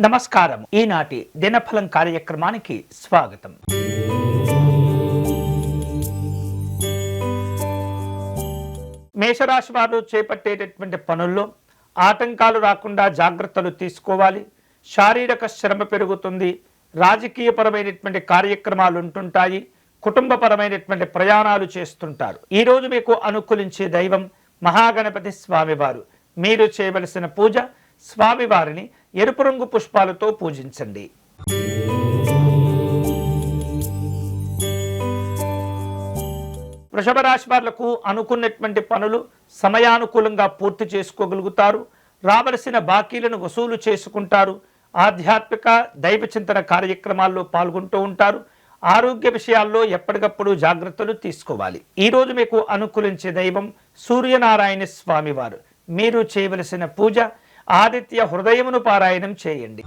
నమస్కారం ఈనాటి దినఫలం కార్యక్రమానికి స్వాగతం. మేషరాశి వారు చేపట్టేటటువంటి పనుల్లో ఆటంకాలు రాకుండా జాగ్రత్తలు తీసుకోవాలి. శారీరక శ్రమ పెరుగుతుంది. రాజకీయపరమైనటువంటి కార్యక్రమాలు ఉంటుంటాయి. కుటుంబపరమైనటువంటి ప్రయాణాలు చేస్తుంటారు. ఈరోజు మీకు అనుకూలించే దైవం మహాగణపతి స్వామివారు. మీరు చేయవలసిన పూజ స్వామివారిని ఎరుపు రంగు పుష్పాలతో పూజించండి. వృషభ రాశి వాళ్ళకు అనుకున్నటువంటి పనులు సమయానుకూలంగా పూర్తి చేసుకోగలుగుతారు. రావలసిన బాకీలను వసూలు చేసుకుంటారు. ఆధ్యాత్మిక దైవ చింతన కార్యక్రమాల్లో పాల్గొంటూ ఉంటారు. ఆరోగ్య విషయాల్లో ఎప్పటికప్పుడు జాగ్రత్తలు తీసుకోవాలి. ఈ రోజు మీకు అనుకూలించే దైవం సూర్యనారాయణ స్వామివారు. మీరు చేయవలసిన పూజ ఆదిత్య హృదయమును పారాయణం చేయండి.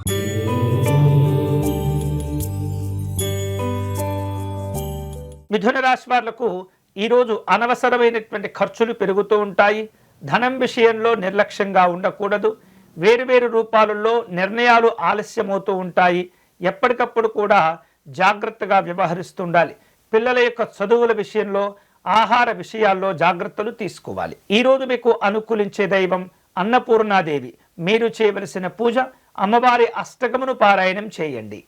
మిథున రాశి వాళ్ళకు ఈరోజు అనవసరమైనటువంటి ఖర్చులు పెరుగుతూ ఉంటాయి. ధనం విషయంలో నిర్లక్ష్యంగా ఉండకూడదు. వేరువేరు రూపాలలో నిర్ణయాలు ఆలస్యమవుతూ ఉంటాయి. ఎప్పటికప్పుడు కూడా జాగ్రత్తగా వ్యవహరిస్తుండాలి. పిల్లల యొక్క చదువుల విషయంలో ఆహార విషయాల్లో జాగ్రత్తలు తీసుకోవాలి. ఈరోజు మీకు అనుకూలించే దైవం అన్నపూర్ణాదేవి. మీరు చేయవలసిన పూజ అమ్మవారి అష్టకమును పారాయణం చేయండి.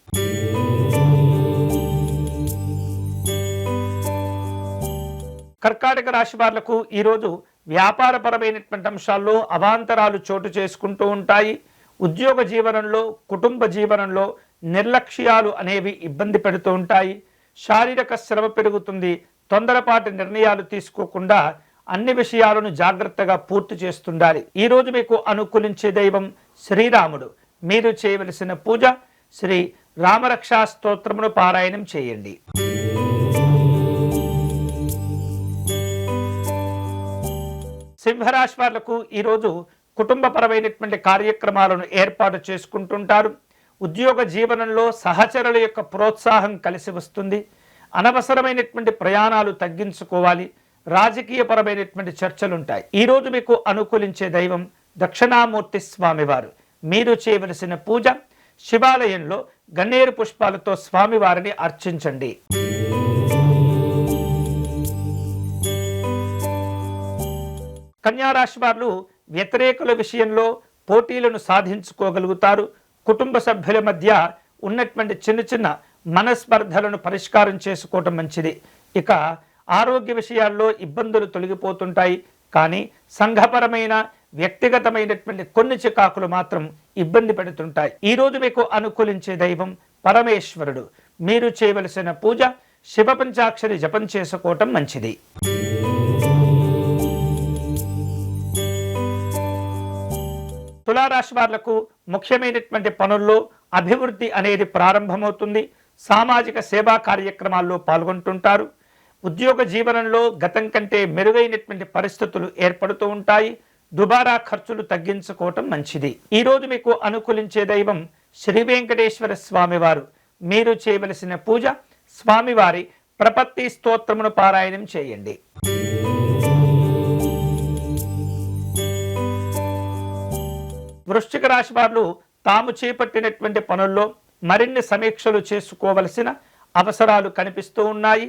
కర్కాటక రాశి వాళ్ళకు ఈరోజు వ్యాపారపరమైనటువంటి అంశాల్లో అవాంతరాలు చోటు చేసుకుంటూ ఉంటాయి. ఉద్యోగ జీవనంలో కుటుంబ జీవనంలో నిర్లక్ష్యాలు అనేవి ఇబ్బంది పెడుతూ ఉంటాయి. శారీరక శ్రమ పెరుగుతుంది. తొందరపాటి నిర్ణయాలు తీసుకోకుండా అన్ని విషయాలను జాగ్రత్తగా పూర్తి చేస్తుండాలి. ఈరోజు మీకు అనుకూలించే దైవం శ్రీరాముడు. మీరు చేయవలసిన పూజ శ్రీ రామరక్షా స్తోత్రమును పారాయణం చేయండి. సింహరాశి వాళ్ళకు ఈరోజు కుటుంబపరమైనటువంటి కార్యక్రమాలను ఏర్పాటు చేసుకుంటుంటారు. ఉద్యోగ జీవనంలో సహచరుల యొక్క ప్రోత్సాహం కలిసి వస్తుంది. అనవసరమైనటువంటి ప్రయాణాలు తగ్గించుకోవాలి. రాజకీయపరమైనటువంటి చర్చలు ఉంటాయి ఈరోజు మీకు అనుకూలించే దైవం దక్షిణామూర్తి స్వామివారు. మీరు చేయవలసిన పూజ శివాలయంలో గన్నేరు పుష్పాలతో స్వామివారిని అర్చించండి. కన్యారాశి వారు వ్యతిరేకుల విషయంలో పోటీలను సాధించుకోగలుగుతారు. కుటుంబ సభ్యుల మధ్య ఉన్నటువంటి చిన్న చిన్న మనస్పర్ధలను పరిష్కారం చేసుకోవటం మంచిది. ఇక ఆరోగ్య విషయాల్లో ఇబ్బందులు తొలగిపోతుంటాయి. కానీ సంఘపరమైన వ్యక్తిగతమైనటువంటి కొన్ని చికాకులు మాత్రం ఇబ్బంది పెడుతుంటాయి. ఈ రోజు మీకు అనుకూలించే దైవం పరమేశ్వరుడు. మీరు చేయవలసిన పూజ శివ పంచాక్షరి జపం చేసుకోవటం మంచిది. తులారాశి వాళ్ళకు ముఖ్యమైనటువంటి పనుల్లో అభివృద్ధి అనేది ప్రారంభమవుతుంది. సామాజిక సేవా కార్యక్రమాల్లో పాల్గొంటుంటారు. ఉద్యోగ జీవనంలో గతం కంటే మెరుగైనటువంటి పరిస్థితులు ఏర్పడుతూ ఉంటాయి. దుబారా ఖర్చులు తగ్గించుకోవటం మంచిది. ఈరోజు మీకు అనుకూలించే దైవం శ్రీ వెంకటేశ్వర స్వామివారు. మీరు చేయవలసిన పూజ స్వామివారి ప్రపత్తి స్తోత్రమును పారాయణం చేయండి. వృశ్చిక రాశి వారు తాము చేపట్టినటువంటి పనుల్లో మరిన్ని సమీక్షలు చేసుకోవలసిన అవసరాలు కనిపిస్తూ ఉన్నాయి.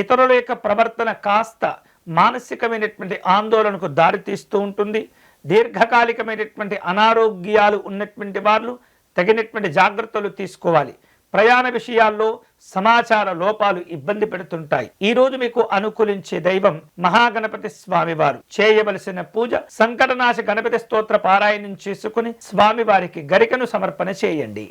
ఇతరుల యొక్క ప్రవర్తన కాస్త మానసికమైనటువంటి ఆందోళనకు దారితీస్తూ ఉంటుంది. దీర్ఘకాలికమైనటువంటి అనారోగ్యాలు ఉన్నటువంటి వాళ్ళు తగినటువంటి జాగ్రత్తలు తీసుకోవాలి. ప్రయాణ విషయాల్లో సమాచార లోపాలు ఇబ్బంది పెడుతుంటాయి. ఈ రోజు మీకు అనుకూలించే దైవం మహాగణపతి స్వామివారు. చేయవలసిన పూజ సంకటనాశ గణపతి స్తోత్ర పారాయణం చేసుకుని స్వామివారికి గరికను సమర్పణ చేయండి.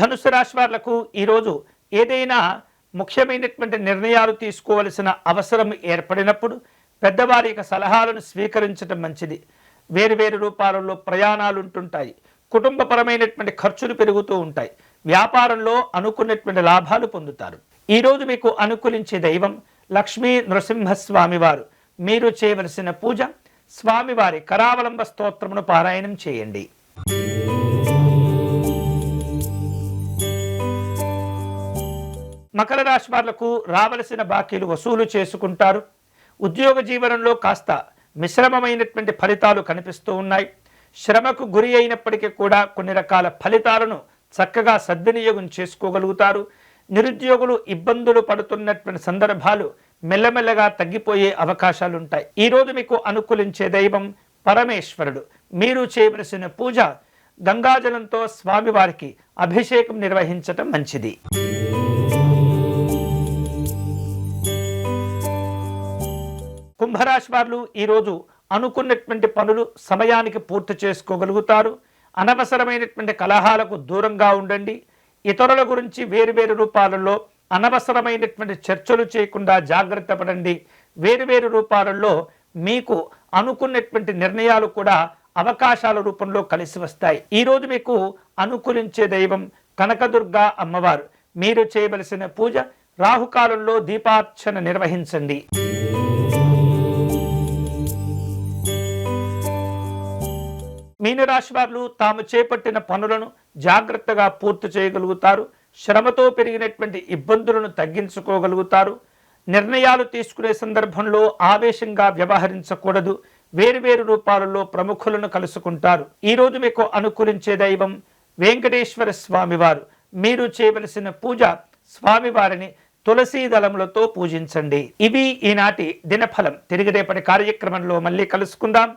ధనుసు రాశి వాళ్ళకు ఈరోజు ఏదైనా ముఖ్యమైనటువంటి నిర్ణయాలు తీసుకోవలసిన అవసరం ఏర్పడినప్పుడు పెద్దవారి యొక్క సలహాలను స్వీకరించడం మంచిది. వేరువేరు రూపాలలో ప్రయాణాలు ఉంటుంటాయి. కుటుంబపరమైనటువంటి ఖర్చులు పెరుగుతూ ఉంటాయి. వ్యాపారంలో అనుకున్నటువంటి లాభాలు పొందుతారు. ఈరోజు మీకు అనుకూలించే దైవం లక్ష్మీ నృసింహస్వామివారు మీరు చేయవలసిన పూజ స్వామివారి కరావలంబ స్తోత్రమును పారాయణం చేయండి. మకర రాశి వాళ్ళకు రావలసిన బాకీలు వసూలు చేసుకుంటారు. ఉద్యోగ జీవనంలో కాస్త మిశ్రమమైనటువంటి ఫలితాలు కనిపిస్తూ ఉన్నాయి. శ్రమకు గురి అయినప్పటికీ కూడా కొన్ని రకాల ఫలితాలను చక్కగా సద్వినియోగం చేసుకోగలుగుతారు. నిరుద్యోగులు ఇబ్బందులు పడుతున్నటువంటి సందర్భాలు మెల్లమెల్లగా తగ్గిపోయే అవకాశాలు ఉంటాయి ఈరోజు మీకు అనుకూలించే దైవం పరమేశ్వరుడు. మీరు చేయవలసిన పూజ గంగాజలంతో స్వామివారికి అభిషేకం నిర్వహించటం మంచిది. కుంభరాశి వారు ఈరోజు అనుకున్నటువంటి పనులు సమయానికి పూర్తి చేసుకోగలుగుతారు. అనవసరమైనటువంటి కలహాలకు దూరంగా ఉండండి. ఇతరుల గురించి వేరువేరు రూపాలలో అనవసరమైనటువంటి చర్చలు చేయకుండా జాగ్రత్త పడండి. వేరువేరు రూపాలలో మీకు అనుకున్నటువంటి నిర్ణయాలు కూడా అవకాశాల రూపంలో కలిసి వస్తాయి. ఈరోజు మీకు అనుకూలించే దైవం కనకదుర్గ అమ్మవారు. మీరు చేయవలసిన పూజ రాహుకాలంలో దీపార్చన నిర్వహించండి. మీనరాశి వారు తాము చేపట్టిన పనులను జాగ్రత్తగా పూర్తి చేయగలుగుతారు. శ్రమతో పెరిగినటువంటి ఇబ్బందులను తగ్గించుకోగలుగుతారు. నిర్ణయాలు తీసుకునే సందర్భంలో ఆవేశంగా వ్యవహరించకూడదు. వేరువేరు రూపాలలో ప్రముఖులను కలుసుకుంటారు. ఈరోజు మీకు అనుకూలించే దైవం వెంకటేశ్వర స్వామివారు. మీరు చేయవలసిన పూజ స్వామివారిని తులసీ దళములతో పూజించండి. ఇవి ఈనాటి దినఫలం. తిరిగి రేపటి కార్యక్రమంలో మళ్ళీ కలుసుకుందాం.